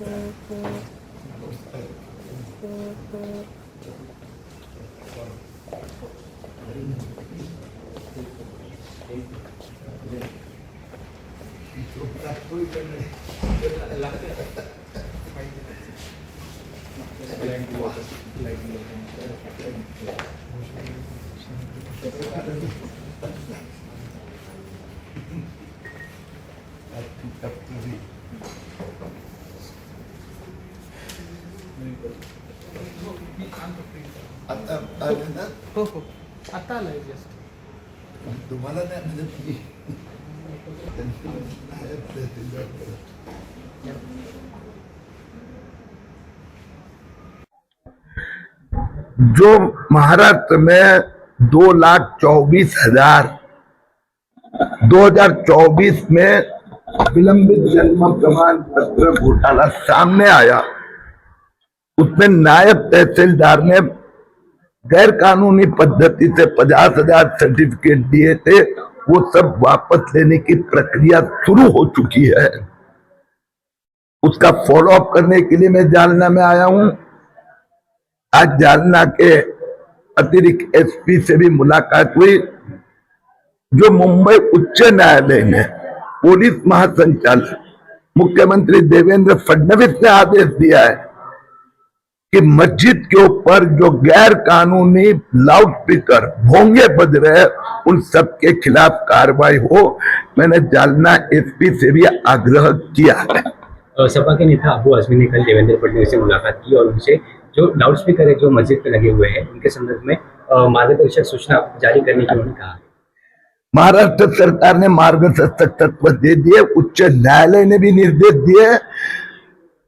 आता आता आलाय जस्ट तुम्हाला नाही म्हणजे जो महाराष्ट्र में दो लाख चौबीस हज़ार 2024 में विलंबित जन्म प्रमाण पत्र घोटाला सामने आया। उसमें नायब तहसीलदार ने गैर कानूनी पद्धति से पचास हज़ार सर्टिफिकेट दिए थे, वो सब वापस लेने की प्रक्रिया शुरू हो चुकी है। उसका फॉलोअप करने के लिए मैं जालना में आया हूँ। आज जालना के अतिरिक्त एसपी से भी मुलाकात हुई, जो मुंबई उच्च न्यायालय ने पुलिस महासंचालक मुख्यमंत्री देवेंद्र फडणवीस ने आदेश दिया है। कि मस्जिद के ऊपर जो गैर कानूनी लाउड स्पीकर भोंगे बज रहे उन सब के खिलाफ कार्रवाई हो मैंने जालना एसपी से भी आग्रह किया है। सपा के नेता अबू आजमी ने कल देवेंद्र फडणवीस से मुलाकात की और उनसे जो लाउड स्पीकर है जो मस्जिद पे लगे हुए हैं उनके संदर्भ में मार्गदर्शक सूचना जारी करने की उन्होंने कहा। महाराष्ट्र सरकार ने मार्गदर्शक तत्व दे दिए उच्च न्यायालय ने भी निर्देश दिए।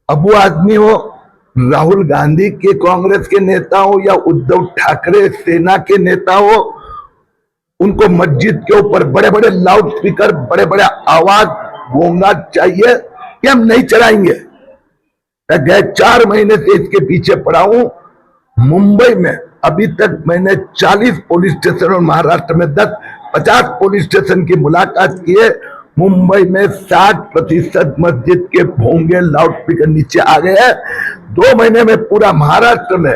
अबू आदमी हो राहुल गांधी के कांग्रेस के नेता हो या उद्धव ठाकरे सेना के नेता हो उनको मस्जिद के ऊपर बड़े बड़े लाउड स्पीकर बड़े बड़े आवाज़ होना चाहिए कि हम नहीं चलाएँगे। मैं गए चार महीने से इसके पीछे पड़ा हूँ। मुंबई में अभी तक मैंने 40 पुलिस स्टेशन और महाराष्ट्र में 10 50 पुलिस स्टेशन की मुलाकात की है। मुंबई में 60 प्रतिशत मस्जिद के भोंगे लाउड स्पीकर नीचे आ गए हैं। दो महीने में पूरा महाराष्ट्र में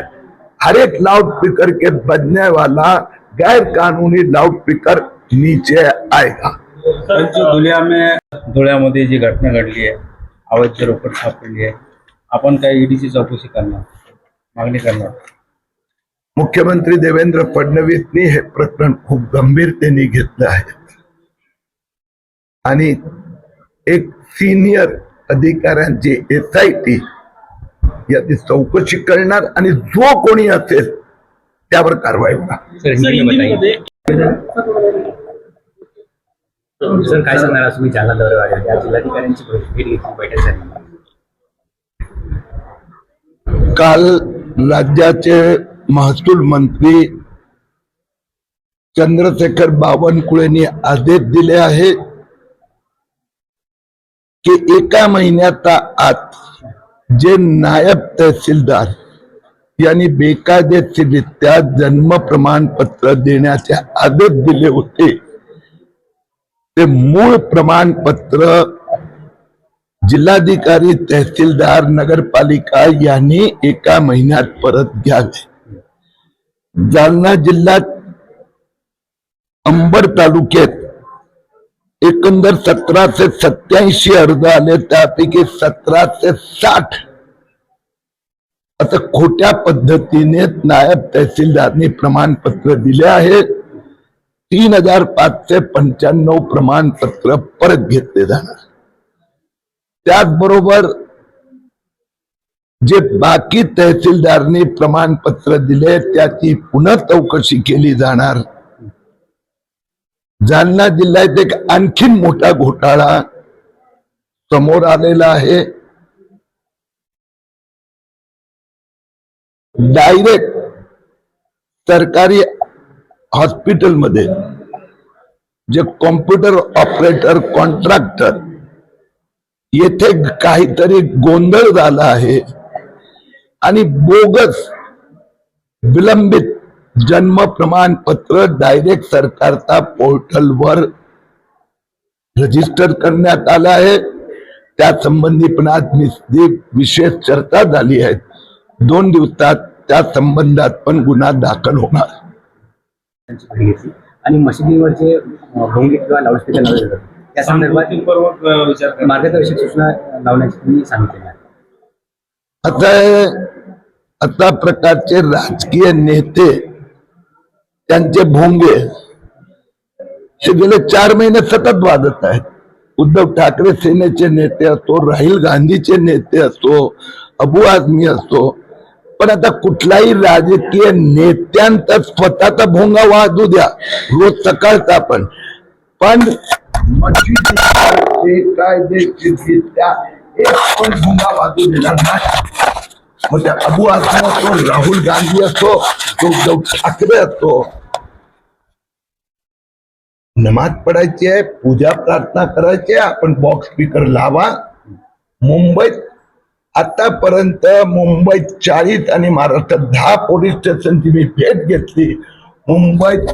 हर एक लाउड स्पीकर के बजने वाला गैर कानूनी लाउड स्पीकर नीचे आएगा। धुळ्या में धुळ्यामध्ये जी घटना घडली आहे अवैध रोकड सापडली आहे आपण काय ईडीची चौकशी करणार मागणी करणार. मुख्यमंत्री देवेंद्र फडणवीसनी हे प्रकरण खूप गंभीरतेने घेतलं आहे. आणि एक सिनियर अधिकाऱ्यांची एस आय टी याची चौकशी करणार आणि जो कोणी असेल त्यावर कारवाई होणार. सर काय सांगणार तुम्ही जालना दौऱ्यावर आज जिल्हाधिकाऱ्यांची भेट घेतली बैठक झाली. काल राज्याचे महसूल मंत्री चंद्रशेखर बावनकुळेंनी आदेश दिले आहे की एका महिन्याचा आत जे नायब तहसीलदार यांनी बेकायदेशीरित्या जन्म प्रमाणपत्र देण्याचे आदेश दिले होते ते मूळ प्रमाणपत्र जिल्हाधिकारी तहसीलदार नगरपालिका यांनी एका महिन्यात परत घ्यावे. जालना जिल्ह्यात अंबड तालुक्यात एकंदर सतराशे सत्याऐंशी अर्ज आले त्यापैकी सतराशे साठ आता खोट्या पद्धतीने नायब तहसीलदारनी प्रमाणपत्र दिले आहे. तीन हजार पाचशे पंच्याण्णव प्रमाणपत्र परत घेतले जाणार. त्याचबरोबर जे बाकी तहसीलदारनी प्रमाणपत्र दिले त्याची पुन्हा चौकशी केली जाणार. जालना जिल्ह्यात एक आणखीन मोठा घोटाळा समोर आलेला आहे. डायरेक्ट सरकारी हॉस्पिटलमध्ये जे कॉम्प्युटर ऑपरेटर कॉन्ट्रॅक्टर येथे काहीतरी गोंधळ झाला आहे आणि बोगस विलंबित जन्म प्रमाणपत्र डायरेक्ट सरकारचा पोर्टलवर रजिस्टर करण्यात आलं आहे. त्या संबंधी पण आज विशेष चर्चा झाली आहे. दोन दिवसात त्या संबंधात पण गुन्हा दाखल होणार. आणि मशिदीवरचे भोंगे किंवा लाऊडस्पीकर लावले त्या संदर्भात पूर्वक विचार करा. मार्गदर्शक सूचना लावण्याची आहे. आता आहे, आता प्रकारचे राजकीय नेते त्यांचे भोंगे हे गेले चार महिने सतत वाजत आहेत. उद्धव ठाकरे सेनेचे नेते असो राहुल गांधीचे नेते असो अबू आझमी असो पण आता कुठलाही राजकीय नेत्यांचा स्वतःचा भोंगा वाजू द्या. रोज सकाळचा पण पण मशिदीचे एक पण भोंगा वाजू देणार नाही. मग त्या अबू आझमी असतो राहुल गांधी असतो तो उद्धव ठाकरे असतो नमाज पडायची आहे पूजा प्रार्थना करायची आहे आपण बॉक्स स्पीकर लावा मुंबईत आतापर्यंत मुंबईत चाळीस आणि महाराष्ट्रात दहा पोलीस स्टेशनची मी भेट घेतली मुंबईत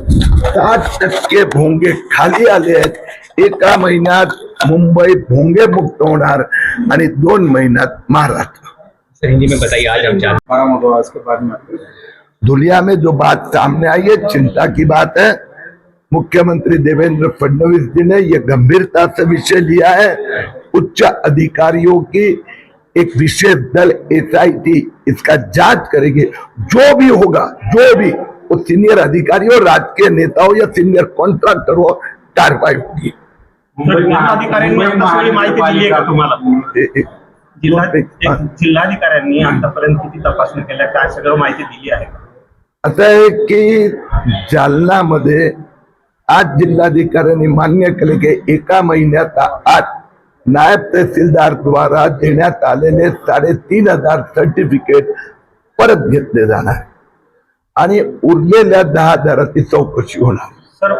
साठ टक्के भोंगे खाली आले आहेत एका महिन्यात मुंबई भोंगे मुक्त होणार आणि दोन महिन्यात महाराष्ट्र सर हिंदी में बताइए आज हम में दुनिया में जो बात सामने आई है चिंता की बात है। मुख्यमंत्री देवेंद्र फडणवीस जी ने यह गंभीरता से विषय लिया है। उच्च अधिकारियों की एक विशेष दल एसआईटी इसका जाँच करेगी। जो भी होगा जो भी वो सीनियर अधिकारी हो राजकीय नेता हो या सीनियर कॉन्ट्रैक्टर हो कार्रवाई होगी। जिल्हा एक जिल्हाधिकाऱ्यांनी आतापर्यंत किती तपासणी केल्या? काय सगळं माहिती दिली आहे? असं आहे की जालनामध्ये आज जिल्हाधिकाऱ्यांनी मान्य केले की एका महिन्याचा आत नायब तहसीलदार द्वारा देण्यात आलेले साडेतीन हजार सर्टिफिकेट परत घेतले जाणार. आणि उरलेल्या दहा हजाराची चौकशी होणार. सर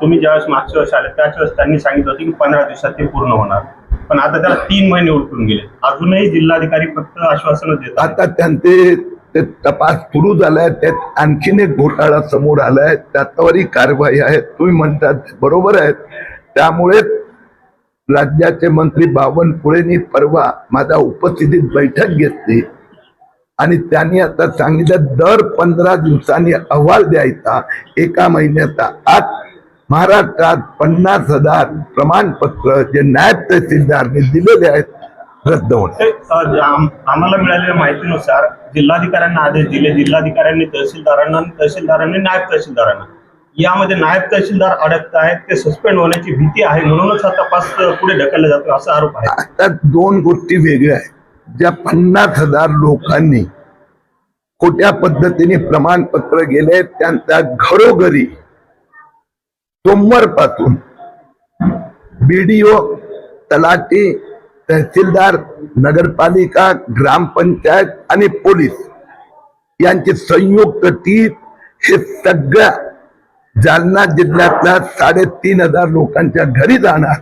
तुम्ही ज्यावेळेस मागच्या वेळेस आले त्याच वेळेस त्यांनी सांगितलं होतं की पंधरा दिवसात ते पूर्ण होणार. पण आता त्याला तीन महिने उलटून गेले. अजूनही जिल्हाधिकारी फक्त आश्वासनं देतात आता त्यांचे ते तपास सुरू झालाय त्यात आणखीन एक घोटाळा समोर आलाय त्याच्यावरही कारवाई आहे तुम्ही म्हणतात बरोबर आहे. त्यामुळे राज्याचे मंत्री बावनकुळेंनी परवा माझ्या उपस्थितीत बैठक घेतली. आणि त्यांनी आता सांगितलं दर पंधरा दिवसांनी अहवाल द्यायचा एका महिन्याचा. आत महाराष्ट्रात पन्नास हजार प्रमाणपत्र जे नायब तहसीलदारने दिलेले आहेत रद्द होणार. आम्हाला मिळालेल्या माहितीनुसार जिल्हाधिकाऱ्यांना आदेश दिले. जिल्हाधिकाऱ्यांनी तहसीलदारांना तहसीलदारांनी नायब तहसीलदारांना. यामध्ये नायब तहसीलदार अडकत आहेत ते सस्पेंड होण्याची भीती आहे म्हणूनच हा तपास पुढे ढकलला जातो असा आरोप आहे. आता दोन गोष्टी वेगळ्या आहेत. ज्या पन्नास हजार लोकांनी खोट्या पद्धतीने प्रमाणपत्र गेले त्यांच्या घरोघरी सोमवारपासून बीडीओ तलाठी तहसीलदार नगरपालिका ग्रामपंचायत आणि पोलीस यांची संयुक्त टीम हे सगळ्या जालना जिल्ह्यातल्या साडेतीन हजार लोकांच्या घरी जाणार.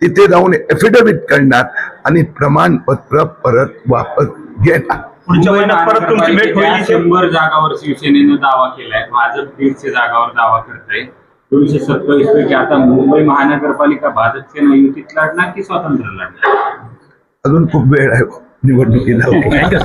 तिथे जाऊन एफिडेव्हिट करणार आणि प्रमाणपत्र परत वापस घेणार. पुढच्या महिन्यात परत तुमची भेट होईल महानगरपालिकेच्या इथे. शंभर जागावर शिवसेनेनं दावा केलाय. भाजप दीडशे जागावर दावा करताय. दोनशे सत्तावीस पैकी आता मुंबई महानगरपालिका भाजपच्या युतीत लढणार की स्वतंत्र लढणार? अजून खूप वेळ आहे निवडणुकीला.